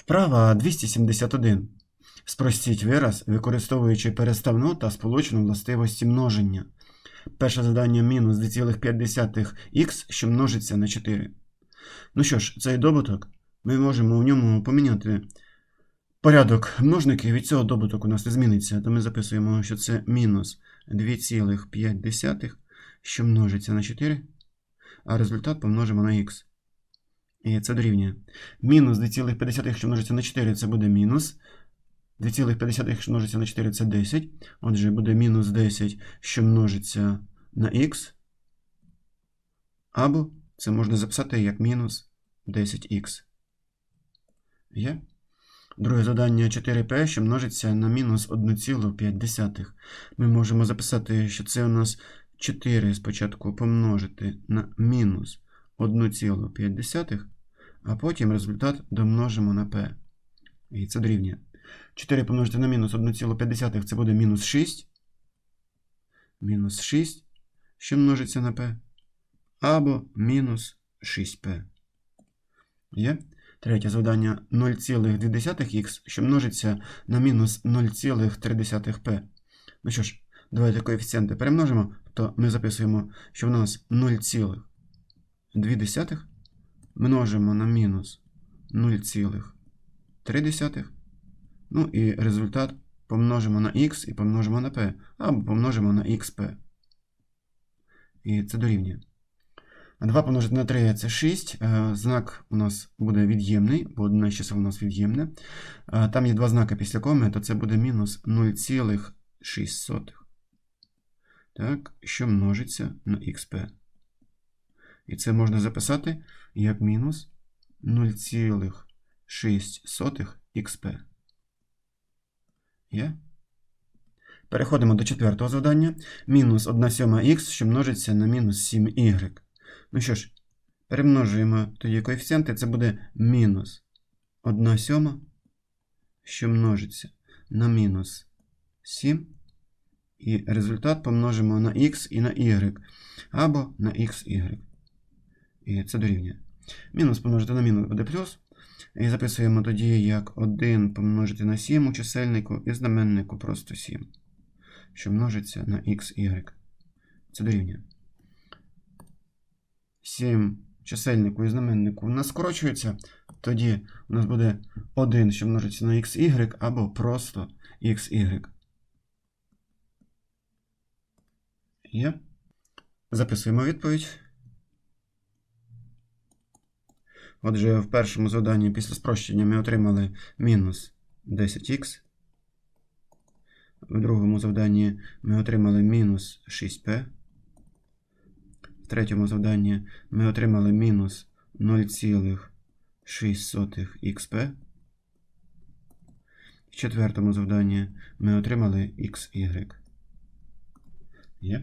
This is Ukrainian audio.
Вправа 271. Спростіть вираз, використовуючи переставну та сполучну властивості множення. Перше завдання мінус 2,5х, що множиться на 4. Ну що ж, цей добуток ми можемо в ньому поміняти порядок множників, від цього добуток у нас не зміниться. То ми записуємо, що це мінус 2,5, що множиться на 4, а результат помножимо на х. І це дорівнює. Мінус 2,5, що множиться на 4, це буде мінус. 2,5, що множиться на 4, це 10. Отже, буде мінус 10, що множиться на х. Або це можна записати як мінус 10х. Є? Друге завдання 4p, що множиться на мінус 1,5. Ми можемо записати, що це у нас 4 спочатку помножити на мінус 1,5, а потім результат домножимо на p. І це дорівнює. 4 помножити на мінус 1,5 це буде мінус 6. Мінус 6, що множиться на p. Або мінус 6p. Є? Третє завдання 0,2х, що множиться на мінус 0,3p. Ну що ж, давайте коефіцієнти перемножимо, то ми записуємо, що в нас 0,2 множимо на мінус 0,3. Ну і результат помножимо на х і помножимо на p, або помножимо на xp. І це дорівнює. 2 помножити на 3 це 6. Е, Знак у нас буде від'ємний, бо одне число у нас від'ємне. Е, Там є два знаки після коми, то це буде мінус 0,6. Так, що множиться на xp. І це можна записати як мінус 0,6 xp. Є? Переходимо до четвертого завдання. Мінус 1 сьома що множиться на мінус 7y. Ну що ж, перемножуємо тоді коефіцієнти, це буде мінус 1 сьома, що множиться на мінус 7. І результат помножимо на х і на y, або на xy. І це дорівнює. Мінус помножити на мінус буде плюс. І записуємо тоді як 1 помножити на 7 у чисельнику і знаменнику просто 7, що множиться на xy. Це дорівнює. 7 чисельнику і знаменнику у нас скорочується. Тоді у нас буде 1, що множиться на xy, або просто xy. Є. Записуємо відповідь. Отже, в першому завданні після спрощення ми отримали мінус 10х. В другому завданні ми отримали мінус 6p. В третьому завданні ми отримали мінус 0,6xp. В четвертому завданні ми отримали xy. Є?